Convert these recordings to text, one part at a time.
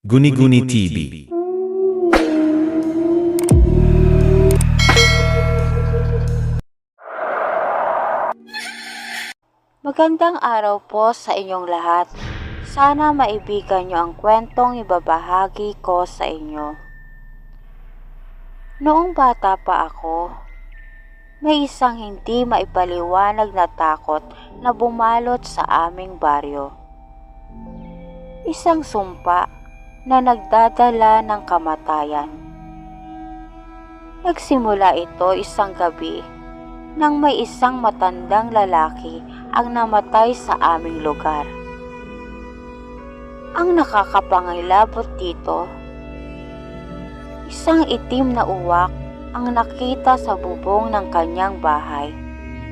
Guni-Guni TV. Magandang araw po sa inyong lahat. Sana maibigan niyo ang kwentong ibabahagi ko sa inyo. Noong bata pa ako, may isang hindi maipaliwanag na takot na bumalot sa aming baryo. Isang sumpa na nagdadala ng kamatayan. Nagsimula ito isang gabi nang may isang matandang lalaki ang namatay sa aming lugar. Ang nakakapangilabot dito, isang itim na uwak ang nakita sa bubong ng kanyang bahay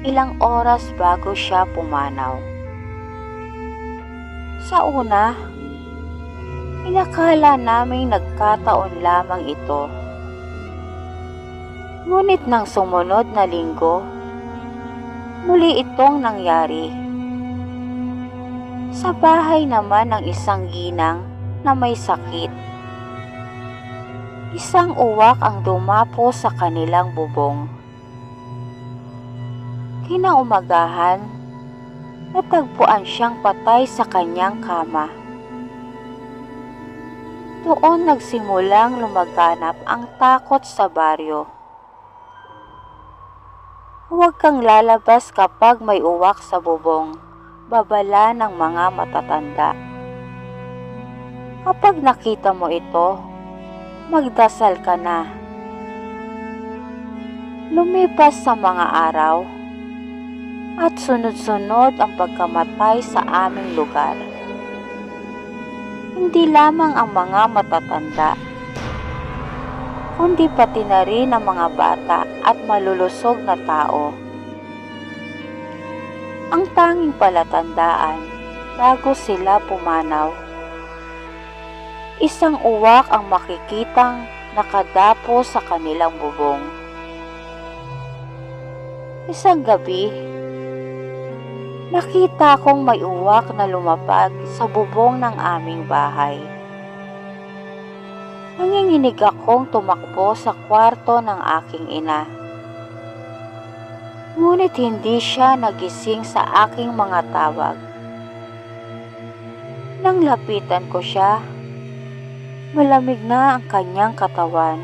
ilang oras bago siya pumanaw. Sa una, inakala naming nagkataon lamang ito. Ngunit nang sumunod na linggo, muli itong nangyari. Sa bahay naman ng isang ginang na may sakit. Isang uwak ang dumapo sa kanilang bubong. Kinaumagahan, natagpuan siyang patay sa kanyang kama. Doon nagsimulang lumaganap ang takot sa baryo. Huwag kang lalabas kapag may uwak sa bubong, babala ng mga matatanda. Kapag nakita mo ito, magdasal ka na. Lumipas sa mga araw at sunod-sunod ang pagkamatay sa aming lugar. Hindi lamang ang mga matatanda, kundi pati na rin ang mga bata at malulusog na tao. Ang tanging palatandaan bago sila pumanaw. Isang uwak ang makikitang nakadapo sa kanilang bubong. Isang gabi, nakita kong may uwak na lumapag sa bubong ng aming bahay. Nanginginig akong tumakbo sa kwarto ng aking ina. Ngunit hindi siya nagising sa aking mga tawag. Nang lapitan ko siya, malamig na ang kanyang katawan.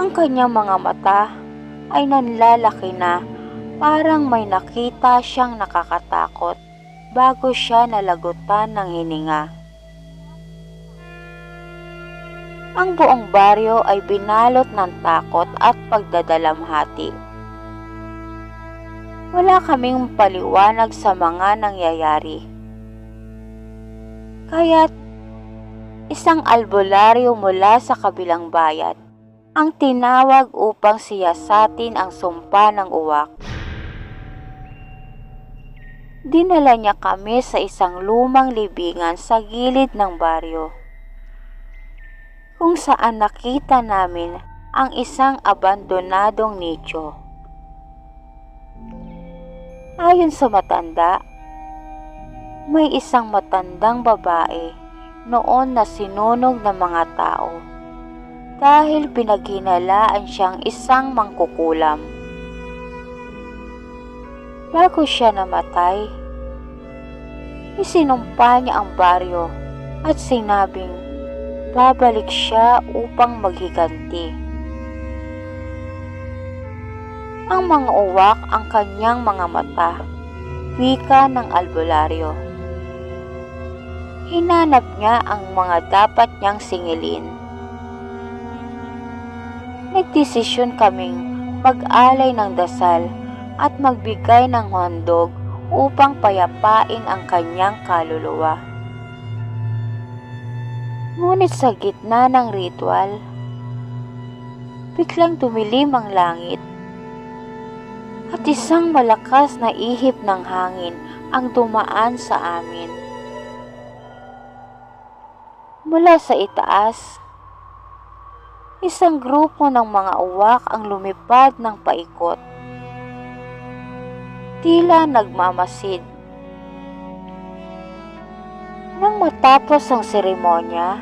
Ang kanyang mga mata ay nanlalaki na parang may nakita siyang nakakatakot bago siya nalagutan ng hininga. Ang buong baryo ay binalot ng takot at pagdadalamhati. Wala kaming paliwanag sa mga nangyayari. Kaya't isang albularyo mula sa kabilang bayan ang tinawag upang siyasatin ang sumpa ng uwak. Dinala niya kami sa isang lumang libingan sa gilid ng baryo kung saan nakita namin ang isang abandonadong nicho. Ayon sa matanda, may isang matandang babae noon na sinunog ng mga tao dahil pinaghinalaan siyang isang mangkukulam. Bago siya namatay, isinumpa niya ang baryo at sinabing babalik siya upang maghiganti. Ang mga uwak ang kanyang mga mata, wika ng albularyo. Hinanap niya ang mga dapat niyang singilin. Nagdesisyon kaming mag-alay ng dasal at magbigay ng handog upang payapain ang kanyang kaluluwa. Ngunit sa gitna ng ritual, biglang tumilim ang langit at isang malakas na ihip ng hangin ang dumaan sa amin. Mula sa itaas, isang grupo ng mga uwak ang lumipad ng paikot. Tila nagmamasid. Nang matapos ang seremonya,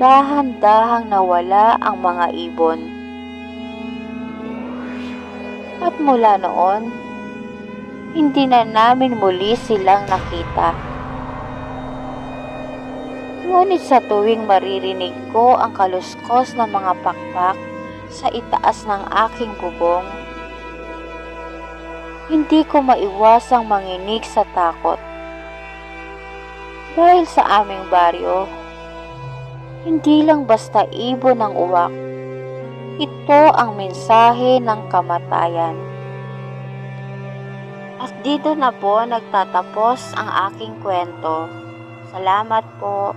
dahan-dahang nawala ang mga ibon. At mula noon, hindi na namin muli silang nakita. Ngunit sa tuwing maririnig ko ang kaluskos ng mga pakpak sa itaas ng aking bubong, hindi ko maiwasang manginig sa takot. Dahil sa aming baryo, hindi lang basta ibon ang uwak. Ito ang mensahe ng kamatayan. At dito na po nagtatapos ang aking kwento. Salamat po.